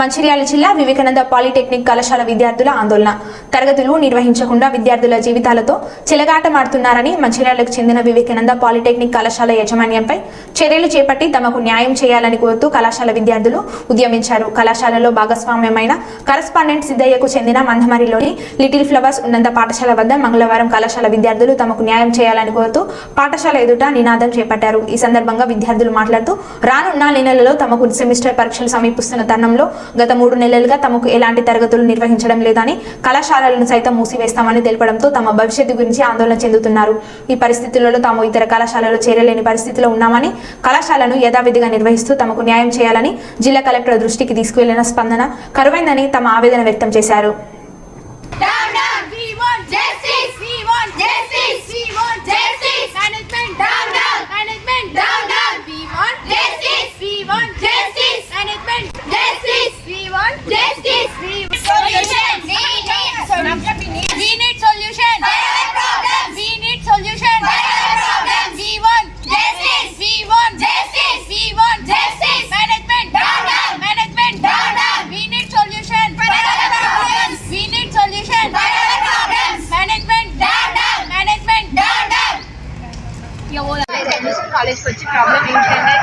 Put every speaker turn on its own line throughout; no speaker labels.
మంచిర్యాల జిల్లా వివేకానంద పాలిటెక్నిక్ కళాశాల విద్యార్థుల ఆందోళన. తరగతులు నిర్వహించకుండా విద్యార్థుల జీవితాలతో చిలగాటమాడుతున్నారని మంచిర్యాలకు చెందిన వివేకానంద పాలిటెక్నిక్ కళాశాల యాజమాన్యంపై చర్యలు చేపట్టి తమకు న్యాయం చేయాలని కోరుతూ కళాశాల విద్యార్థులు ఉద్యమించారు. కళాశాలలో భాగస్వామ్యమైన కరస్పాండెంట్ సిద్ధయ్యకు చెందిన మందమరిలోని లిటిల్ ఫ్లవర్స్ ఉన్నంత పాఠశాల వద్ద మంగళవారం కళాశాల విద్యార్థులు తమకు న్యాయం చేయాలని కోరుతూ పాఠశాల ఎదుట నినాదం చేపట్టారు. ఈ సందర్భంగా విద్యార్థులు మాట్లాడుతూ రానున్న నెలలలో తమకు సెమిస్టర్ పరీక్షలు సమీపిస్తున్న తరుణంలో గత మూడు నెలలుగా తమకు ఎలాంటి తరగతులు నిర్వహించడం లేదని కళాశాలలను సైతం మూసివేస్తామని తెలపడంతో తమ భవిష్యత్తు గురించి ఆందోళన చెందుతున్నారు. ఈ పరిస్థితులలో తాము ఇతర కళాశాలలో చేరలేని పరిస్థితిలో ఉన్నామని కళాశాలను యథావిధిగా నిర్వహిస్తూ తమకు న్యాయం చేయాలని జిల్లా కలెక్టర్ దృష్టికి తీసుకువెళ్ళిన స్పందన కరువైందని తమ ఆవేదన వ్యక్తం చేశారు.
వచ్చి ప్రాబ్లం ఏంటంటే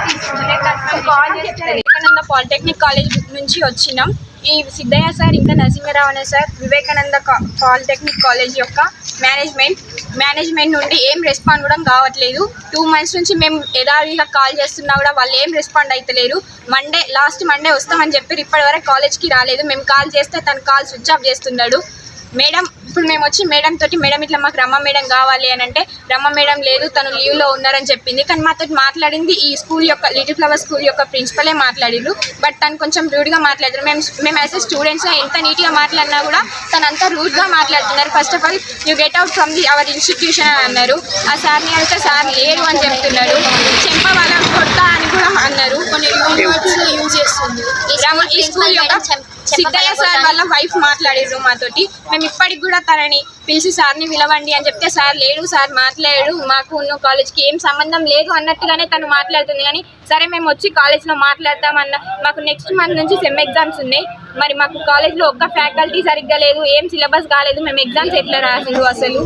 కాల్ వివేకానంద పాలిటెక్నిక్ కాలేజ్ నుంచి వచ్చినాం. ఈ సిద్ధయ్య సార్ ఇంకా నరసింహరావు అనే సార్ వివేకానంద పాలిటెక్నిక్ కాలేజ్ యొక్క మేనేజ్మెంట్ మేనేజ్మెంట్ నుండి ఏం రెస్పాండ్ కూడా కావట్లేదు. టూ మంత్స్ నుంచి మేము యథావిధిగా కాల్ చేస్తున్నా కూడా వాళ్ళు ఏం రెస్పాండ్ అవుతలేరు మండే లాస్ట్ మండే వస్తామని చెప్పి ఇప్పటి వరకు కాలేజ్కి రాలేదు. మేము కాల్ చేస్తే తను కాల్ స్విచ్ ఆఫ్ చేస్తున్నాడు. మేడం ఇప్పుడు మేము వచ్చి మేడం తోటి మేడం ఇట్లా మాకు రమ్మ మేడం కావాలి అని అంటే రమ్మ మేడం లేదు తను లీవ్లో ఉన్నారని చెప్పింది. కానీ మాతో మాట్లాడింది ఈ స్కూల్ యొక్క లిటిల్ ఫ్లవర్ స్కూల్ యొక్క ప్రిన్సిపలే మాట్లాడిరు బట్ తను కొంచెం రూడ్గా మాట్లాడారు మేము మేము యాజ్ ఎ స్టూడెంట్స్ ఎంత నీట్గా మాట్లాడినా కూడా తను అంతా రూడ్గా మాట్లాడుతున్నారు. First of all you get out from the our institution అని అన్నారు. ఆ సార్ని అయితే సార్ లేరు అని చెప్తున్నాడు చెంప వాళ్ళ కొడతా అని కూడా అన్నారు. కొన్ని యూజ్ చేస్తుంది. ఈ స్కూల్ యొక్క సిద్ధయ్య సార్ వాళ్ళ వైఫ్ మాట్లాడారు మాతోటి. మేము ఇప్పటికి కూడా తనని పిలిచి సార్ని పిలవండి అని చెప్తే సార్ లేడు సార్ మాట్లాడాడు మాకు ఉన్న కాలేజ్కి ఏం సంబంధం లేదు అన్నట్టుగానే తను మాట్లాడుతుంది. కానీ సరే మేము వచ్చి కాలేజ్లో మాట్లాడతామన్న మాకు నెక్స్ట్ మంత్ నుంచి సెమ్ ఎగ్జామ్స్ ఉన్నాయి. మరి మాకు కాలేజ్లో ఒక్క ఫ్యాకల్టీ సరిగ్గా లేదు ఏం సిలబస్ కాలేదు మేము ఎగ్జామ్స్ ఎట్లా రాసారు అసలు?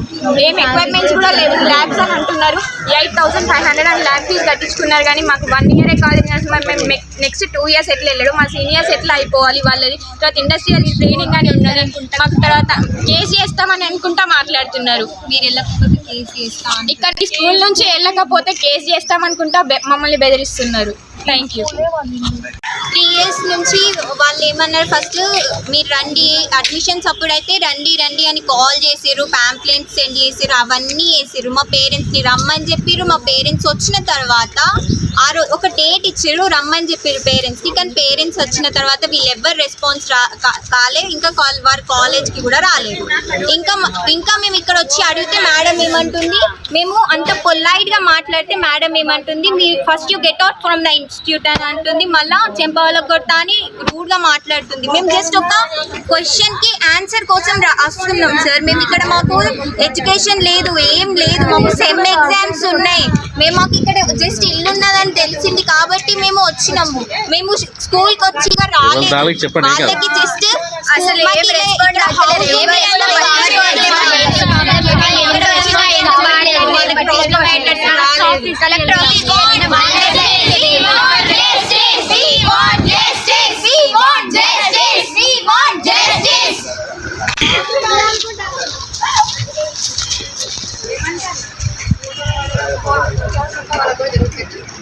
ఏం ఎక్విప్మెంట్స్ కూడా లేవు. ల్యాబ్స్ అని అంటున్నారు. Eight thousand five hundred and lab fees కట్టించుకున్నారు. కానీ మాకు వన్ ఇయరే కాలేజ్ నడిచి మరి మేము నెక్స్ట్ టూ ఇయర్స్ ఎట్లా వెళ్ళాడు? మా సీనియర్స్ ఎట్లా అయిపోవాలి వాళ్ళది? తర్వాత ఇండస్ట్రియల్ ట్రైనింగ్ అని ఉన్నది. మాకు తర్వాత కేసీ వేస్తామని అనుకుంటా మాట్లాడుతున్నారు.
మీరు వెళ్ళకపోతే చేస్తా
ఇక్కడ స్కూల్ నుంచి వెళ్ళకపోతే కేసు చేస్తామనుకుంటా బె- మమ్మల్ని బెదిరిస్తున్నారు. థ్యాంక్ యూ
త్రీ ఇయర్స్ నుంచి వాళ్ళు ఏమన్నారు? ఫస్ట్ మీరు రండి అడ్మిషన్స్ అప్పుడైతే రండి రండి అని కాల్ చేసిర్రు ప్యాంప్లెంట్స్ సెండ్ చేసిర్రు అవన్నీ వేసిర్రు మా పేరెంట్స్ని రమ్మని చెప్పిర్రు. మా పేరెంట్స్ వచ్చిన తర్వాత ఆ రో ఒక డేట్ ఇచ్చిర్రు రమ్మని చెప్పిర్రు పేరెంట్స్కి కానీ పేరెంట్స్ వచ్చిన తర్వాత వీళ్ళు ఎవ్వరు రెస్పాన్స్ రా కాలే. ఇంకా కాల్ వారు కాలేజ్కి కూడా రాలేదు. ఇంకా ఇంకా మేము ఇక్కడ వచ్చి అడిగితే మేడం ఏమంటుంది? మేము అంత పొలైట్గా మాట్లాడితే మేడం ఏమంటుంది? మీ first you get out from the institute అని అంటుంది. మళ్ళా చెంపవలకు కొడతా అని రూడ్గా మాట్లాడుతుంది. మేము జస్ట్ ఒక క్వశ్చన్కి ఆన్సర్ కోసం రా- వస్తున్నాం సార్. మేము ఇక్కడ మాకు ఎడ్యుకేషన్ లేదు ఏం లేదు. మాకు సెమ్ ఎగ్జామ్స్ ఉన్నాయి. మేము మాకు ఇక్కడ జస్ట్ ఇల్లు ఉన్నదని తెలిసింది కాబట్టి మేము వచ్చినాము. మేము స్కూల్కి వచ్చి ఇక రాలేదు.
వాళ్ళకి
జస్ట్
అసలు
Thank you.